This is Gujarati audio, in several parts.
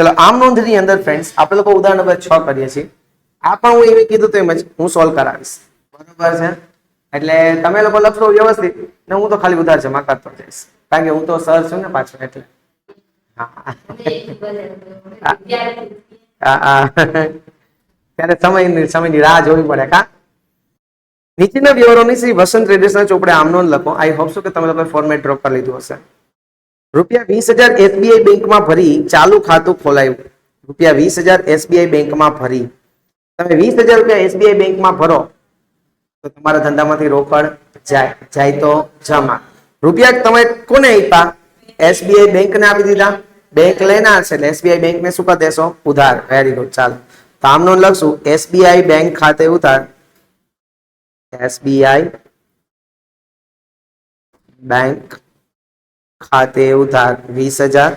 ચલો, આમ નોંધની અંદર ફ્રેન્ડ્સ આપણે લોકો ઉદાહરણ નંબર છ કરીએ છીએ. આ પણ હું એવી કીધું તેમ જ હું સોલ્વ કરાવીશ. બરોબર છે? એટલે તમે લોકો લખશો વ્યવસ્થિત, ને હું તો ખાલી ઉધાર જમા કરતો જઈશ કારણ કે હું તો સર છું ને પાછો, એટલે. ત્યારે સમય સમયની રાહ જોવી પડે, કા? નીચેના વિવરોની શ્રી વસંત રેડિયસના ચોપડે આમ નોંધ લખો. આઈ હોપ છું કે તમે લોકો ફોર્મેટ ડ્રોપ કરી લીધું હશે. રૂપિયા વીસ હજાર એસબીઆઈ બેંકમાં ભરી ચાલુ ખાતું ખોલાયું. રૂપિયા વીસ હજાર એસબીઆઈ બેંકમાં ભરી. તમે વીસ હજાર રૂપિયા એસબીઆઈ બેંકમાં ભરો, તો તમારા ધંધામાંથી રોકડ જાય જાય તો જમા. રૂપિયા તમે કોને આપ્યા? એસબીઆઈ બેંકને આપી દીધા. બેંક લેના છે એટલે એસબીઆઈ બેંકને શું કરી દેશો? ઉધાર. વેરી ગુડ ચાલો. તો આમનો લખશું. એસબીઆઈ બેંક ખાતે ઉધાર. એસબીઆઈ બેંક ખાતે ઉધાર વીસ હજાર.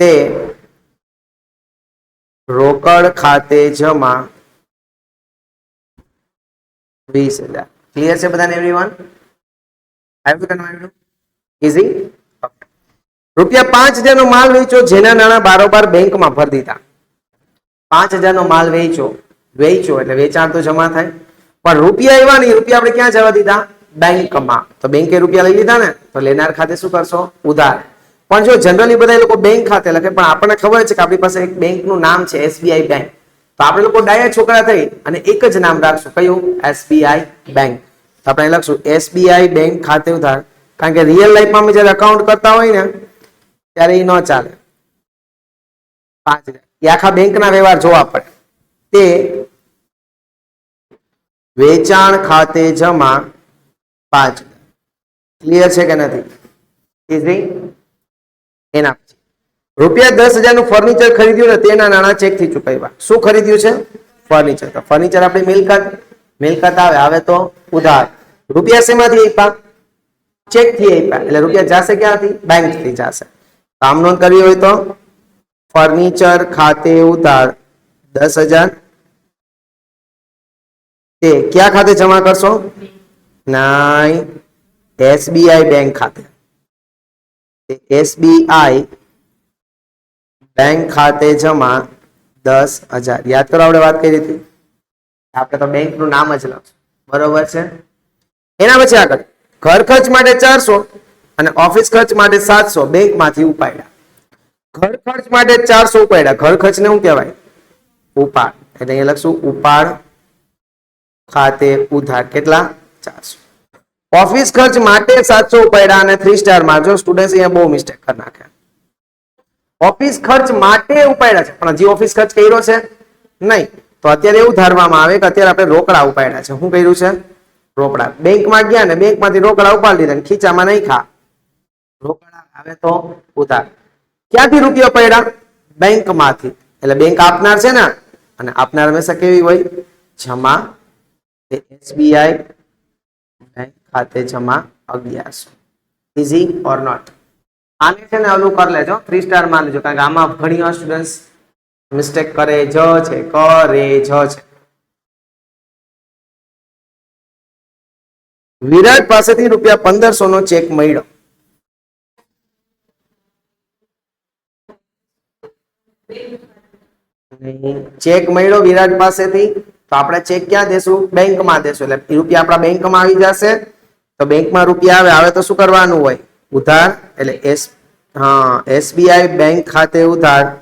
તે રોકડ ખાતે જમા વીસ હજાર. ક્લિયર છે બધાને એવરીવન ઇઝી રૂપિયા પાંચ હજારનો માલ વેચો જેના નાણા બારોબાર બેંકમાં ભરી દીધા. પાંચ હજારનો માલ વેચો વેચો એટલે વેચાણ તો જમા થાય. પણ રૂપિયા એવા નહીં, રૂપિયા આપણે ક્યાં જવા દીધા? બેંકમાં. તો બેંકે રૂપિયા લઈ લીધા ને, તો લેનાર ખાતે શું કરશો? ઉધાર. પણ જો જનરલી બધા લોકો બેંક ખાતે લખે, પણ આપણને ખબર છે કે આપણી પાસે એક બેંકનું નામ છે એસબીઆઈ બેંક તો આપણે લોકો ડાયા છોકરા થઈ અને એક જ નામ રાખશું. કયું? એસબીઆઈ બેંક તો આપણે લખશું એસબીઆઈ બેંક ખાતે ઉધાર. કારણ કે રિયલ લાઈફમાં અમે જ્યારે અકાઉન્ટ કરતા હોય ને, ત્યારે એ ન ચાલે. પાંચ હજાર. આખા બેંકના વ્યવહાર જોવા પડે. તે વેચાણ ખાતે જમા પાંચ. ક્લિયર છે કે નથી? ઇઝી એના રૂપિયા દસ હજારનું ફર્નિચર ખરીદ્યું ને તેના નાણાં ચેકથી ચૂકવ્યા. શું ખરીદ્યું છે? ફર્નિચર તો ફર્નિચર આપણી મિલકત. મિલકત આવે આવે તો ઉધાર. રૂપિયા શેમાંથી આપ્યા? ચેકથી આપ્યા. એટલે રૂપિયા જશે ક્યાંથી બેંકથી જશે. કામ નોંધ કરવી હોય તો ફર્નિચર ખાતે ઉધાર. દસ હજાર. તે ક્યાં ખાતે જમા કરશો? નાઈ એસબીઆઈ બેંક ખાતે. એસબીઆઈ બેંક ખાતે જમા દસ હજાર. યાદ કરો આપણે વાત કરી હતી? આપણે તો બેંકનું નામ જ લખશું. બરોબર છે? એના પછી આગળ. ઘર ખર્ચ માટે ચારસો અને ઓફિસ ખર્ચ માટે સાતસો બેંકમાંથી ઉપાડ્યા. ઘર ખર્ચ માટે ચારસો ઉપાડ્યા. ઘર ખર્ચ ને શું કહેવાય? ઉપાડ. એટલે અહીંયા લખશું ઉપાડ ખાતે ઉધાર. કેટલા? ચારસો ઓફિસ ખર્ચ માટે સાતસો પડ્યા અને થ્રી સ્ટાર મારજો સ્ટુડન્ટ અહીંયા બહુ મિસ્ટેક કરી નાખે. ઓફિસ ખર્ચ માટે ઉપાડ્યા છે. પણ હજી ઓફિસ ખર્ચ કર્યો છે? નહીં. તો અત્યારે એવું ધારવામાં આવે કે અત્યારે આપણે રોકડા ઉપાડ્યા છે. શું કર્યું છે? રોકડા. બેંકમાં ગયા ને બેંકમાંથી રોકડા ઉપાડી દીધા ખીચામાં નહીં ખા. રોકડા આવે તો ઉધાર. ક્યાંથી રૂપિયા પડ્યા? બેંકમાંથી. એટલે બેંક આપનાર છે ને. અને આપનાર હંમેશા કેવી હોય? જમા. એસબીઆઈ ખાતે જમા અગિયારસો ઇઝી ઓર નોટ આને છે ને ઓલું કરી લેજો. થ્રી સ્ટારમાં લેજો કારણ કે આમાં ઘણી વાર સ્ટુડન્ટ મિસ્ટેક કરે, જ છે, કરે, જ છે. વિરાટ પાસેથી રૂપિયા પંદરસો નો ચેક મળ્યો. ચેક મળ્યો વિરાટ પાસેથી. તો આપણે ચેક ક્યાં દેશું? બેંકમાં દેશું. એટલે રૂપિયા આપણા બેંકમાં આવી જશે. તો બેંકમાં રૂપિયા આવે આવે તો શું કરવાનું હોય? ઉધાર, એટલે એસ, હા, એસબીઆઈ બેંક ખાતે ઉધાર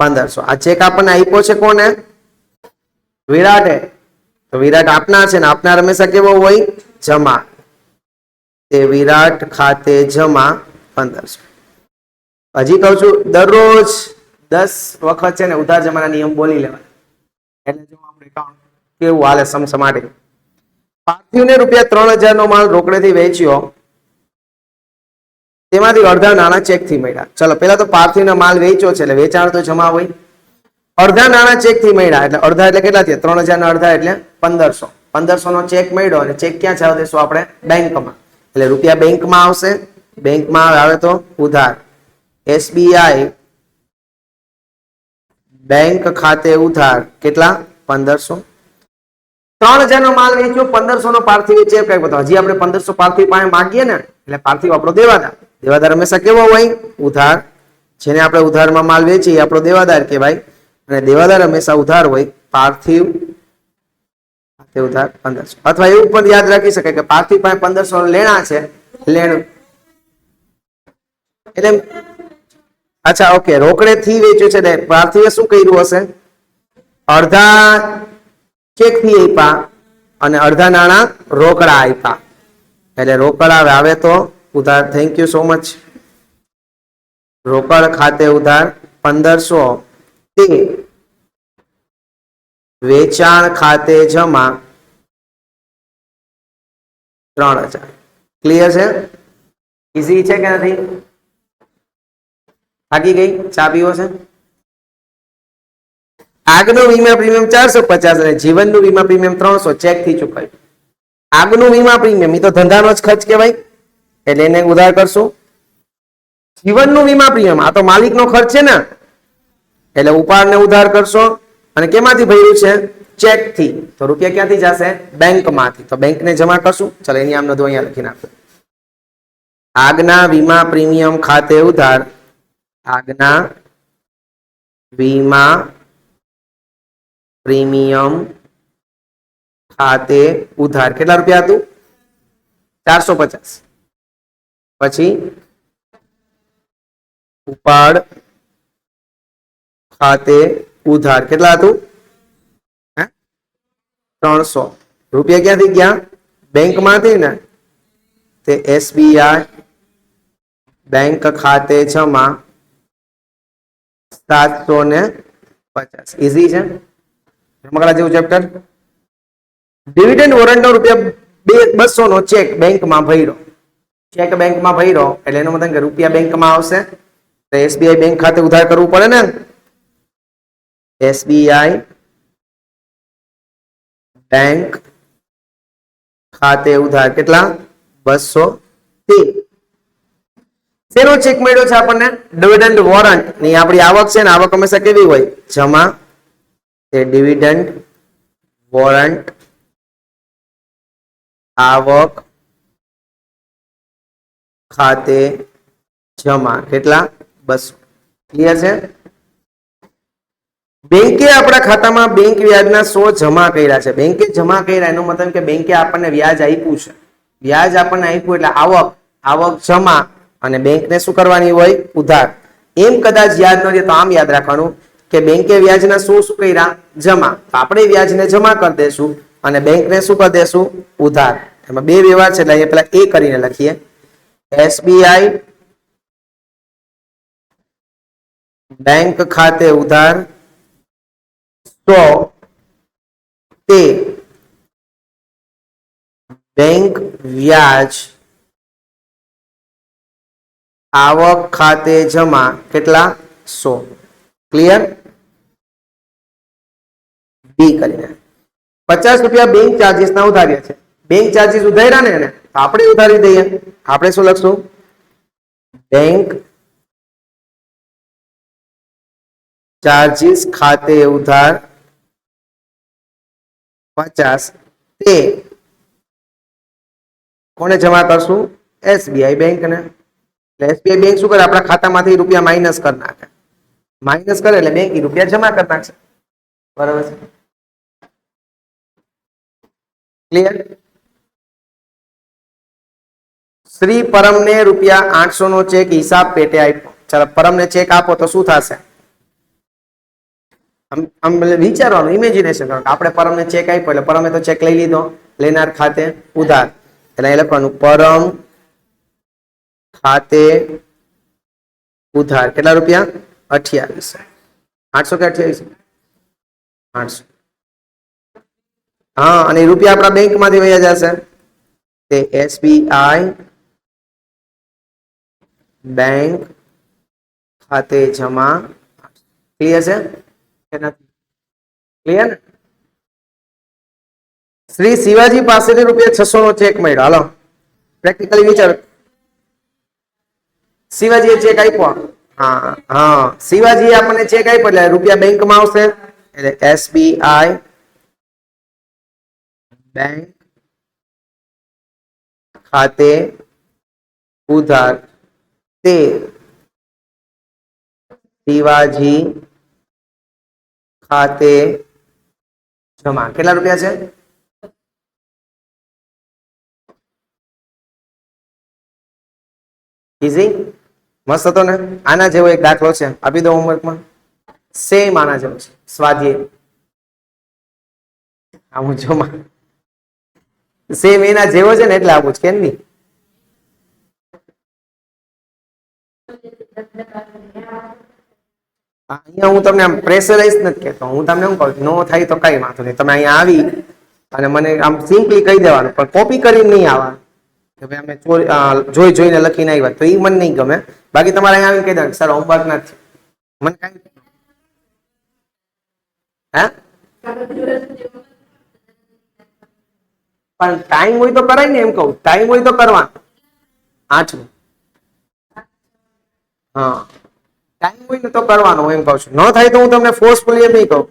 પંદરસો. આ ચેક આપણને આપ્યો છે કોને? વિરાટે. તો વિરાટ આપનાર છે ને આપનાર હંમેશા કેવો હોય? જમા. તે વિરાટ ખાતે જમા પંદરસો. હજી કહું છું, દરરોજ દસ વખત છે ને ઉધાર જમાના નિયમ બોલી લેવાય એટલે જો આપણે એકાઉન્ટ કેવું હાલે સમસમાટે. પાર્થિવને રૂપિયા ત્રણ હજાર નો માલ રોકડેથી વેચ્યો. તેમાંથી અડધા નાણાં ચેકથી મળ્યા. ચલો પેલા તો પાર્થિવનો માલ વેચ્યો છે એટલે વેચાણ તો જમા હોય. અડધા નાણાં ચેકથી મળ્યા. એટલે અડધા એટલે કેટલા થયા? ત્રણ હજાર ના અડધા એટલે પંદરસો. પંદરસો નો ચેક મળ્યો અને ચેક ક્યાં જાવ દેશું આપણે? બેંકમાં. એટલે રૂપિયા બેંકમાં આવશે. બેંકમાં આવે તો ઉધાર. એસબીઆઈ બેંક ખાતે ઉધાર. કેટલા? પંદરસો. ત્રણ હજાર નો માલ વેચ્યો પંદરસો નો પાર્થિવ વેચે કઈ બતાવો. હજી આપણે પંદરસો પાર્થિવ પાસે માગીએ ને, એટલે પાર્થિવ આપણો દેવાદાર. દેવાદાર હંમેશા કેવો હોય? ઉધાર. જેને આપણે ઉધારમાં માલ વેચીએ આપણો દેવાદાર કહેવાય. અને દેવાદાર હંમેશા ઉધાર હોય. પાર્થિવ ઉધાર, પંદરસો. અથવા એવું પણ યાદ રાખી શકાય કે પાર્થિવ પાસે પંદરસો લેણા છે. લેણ. એટલે અચ્છા, ઓકે. રોકડે થી વેચ્યું છે ને પાર્થિવે શું કર્યું હશે? અડધા ચેકથી આપ્યા અને અડધા નાણા રોકડા આપ્યા. એટલે રોકડા આવે તો ઉધાર. થેન્ક યુ સો મચ રોકડ ખાતે ઉધાર પંદરસો તે વેચાણ ખાતે જમા ત્રણ હજાર. ક્લિયર છે? ઇઝી છે કે નથી? થાકી ગઈ? ચા પીવો છે? આગનું વીમા પ્રીમિયમ ચારસો પચાસ અને જીવનનું વીમા પ્રીમિયમ ત્રણસો ચેકથી ચૂકવાય. આગનું વીમા પ્રીમિયમ એ તો ધંધાનો જ ખર્ચ કહેવાય. એટલે એને ઉધાર કરશું. જીવનનું વીમા પ્રીમિયમ, આ તો માલિકનો ખર્ચ છે ને. એટલે ઉપાડને ઉધાર કરશો. અને કેમાંથી ભર્યું છે? ચેકથી. તો રૂપિયા ક્યાંથી જશે? બેંકમાંથી. તો બેંકને જમા કરશું. ચાલો એની આમ નોંધો અહીંયા લખી નાખો. આગના વીમા પ્રીમિયમ ખાતે ઉધાર. આગના વીમા પ્રીમિયમ ખાતે ઉધાર કેટલા રૂપિયા હતું ચારસો પચાસ પછી ઉપાડ ખાતે ઉધાર કેટલા હતું હે? ત્રણસો રૂપિયા ક્યાંથી ગયા બેંકમાંથી ને તે એસબીઆઈ બેંક ખાતે જમા સાતસો ને પચાસ. ઇઝી છે? રમકડા જેવું ચેપ્ટર ડિવિડન્ડ વોરંટનો રૂપિયા બે બસો નો ચેક બેંકમાં ભર્યો. ચેક બેંકમાં ભર્યો, એટલે એનો મતલબ કે રૂપિયા બેંકમાં આવશે. તો એસબીઆઈ બેંક ખાતે ઉધાર કરવું પડે ને? એસબીઆઈ બેંક ખાતે ઉધાર કેટલા? બસો તેર શેનો ચેક મળ્યો છે આપણને? ડિવિડન્ડ વોરંટની આપણી આવક છે ને આવક હંમેશા કેવી હોય? જમા તે ડિવિડન્ડ વોરંટ આવક ખાતે જમા. કેટલા? બસો. ક્લિયર છે? બેંકે આપણા ખાતામાં બેંક વ્યાજના સો જમા કર્યા છે. બેંકે જમા કર્યા એનો મતલબ કે બેંકે આપણને વ્યાજ આપ્યું છે. વ્યાજ આપણને આપ્યું એટલે આવક આવક જમા. અને બેંકને શું કરવાની હોય? ઉધાર. એમ કદાચ યાદ ન તો આમ યાદ રાખવાનું કે બેંકે વ્યાજના શું શું કર્યા? જમા. તો આપણે વ્યાજને જમા કરી દેશું અને બેંકને શું કરી દેશું? ઉધાર. એમાં બે વ્યવહાર છે એટલે પેલા એ કરીને લખીએ. એસબીઆઈ બેંક ખાતે ઉધાર સો તે બેંક વ્યાજ આવક ખાતે જમા કેટલા? સો. ક્લિયર બી કરીને. પચાસ રૂપિયા બેંક ચાર્જિસ ના ઉધાર્યા છે. બેંક ચાર્જિસ ઉધાર્યા ને એને આપણે ઉધારી દઈએ. આપણે શું લખશું? બેંક ચાર્જીસ ખાતે ઉધાર પચાસ. તે કોને જમા કરશું? એસબીઆઈ બેંક ને. એટલે એસબીઆઈ બેંક શું કરે? આપણા ખાતામાંથી રૂપિયા માઇનસ કરી નાખે. માઇનસ કરે એટલે બેંક રૂપિયા જમા કરી નાખશે. બરાબર છે? ક્લિયર શ્રી પરમને રૂપિયા આઠસો નો ચેક હિસાબ પેટે આપ્યો. ચાલો, પરમને ચેક આપો તો શું થશે? આમ વિચારવાનું ઇમેજિનેશન કરવાનું આપણે પરમને ચેક આપ્યો એટલે પરમે તો ચેક લઈ લીધો. લેનાર ખાતે ઉધાર. એટલે એ લખવાનું, પરમ ખાતે ઉધાર. કેટલા રૂપિયા? અઠ્યાવીસ. આઠસો કે અઠ્યાવીસ? આઠસો. હા, અને રૂપિયા આપણા બેંકમાંથી વયા જશે. તે એસબીઆઈ બેંક ખાતે જમા ક્લિયર છે કે નથી? ક્લિયર શ્રી શિવાજી પાસેથી રૂપિયા છસો નો ચેક મળ્યો. હાલો પ્રેક્ટિકલી વિચાર. શિવાજીએ ચેક આપ્યો. હા હા. શિવાજી આપણને ચેક આપ્યો એટલે રૂપિયા બેંકમાં આવશે. એટલે એસબીઆઈ બેંક ખાતે ઉધાર તે શિવાજી ખાતે જમા. કેટલા રૂપિયા છે? ઈઝી મસ્ત હતો ને? આના જેવો એક દાખલો છે. આપી દો હોમવર્કમાં સેમ આના જેવો છે. સ્વાધ્યાય. આવું જો સેમ એના જેવો છે ને એટલે આવું જ, કેમ નહીં? અહીંયા હું તમને આમ પ્રેશરાઇઝ નથી કહેતો. હું તમને શું કહું નો થાય તો કઈ વાંધો નહીં. તમે અહીંયા આવી અને મને આમ સિમ્પલી કહી દેવાનું. પણ કોપી કરીને નહીં આવવાનું. કે ભાઈ અમે ચોરી- જોઈ જોઈને લખીને આવ્યા. તો એ મને નહીં ગમે. બાકી તમારે અહીંયા આવીને કહી દે સર હોમવર્ક નથી મને કઈ હે? પણ ટાઈમ હોય તો કરાય ને એમ કહું. ટાઈમ હોય તો કરવા આઠમું હા. ટાઈમ હોય ને તો કરવાનું એમ કહું છું. ન થાય તો હું તમને ફોર્સફુલી એમ નહીં કહું.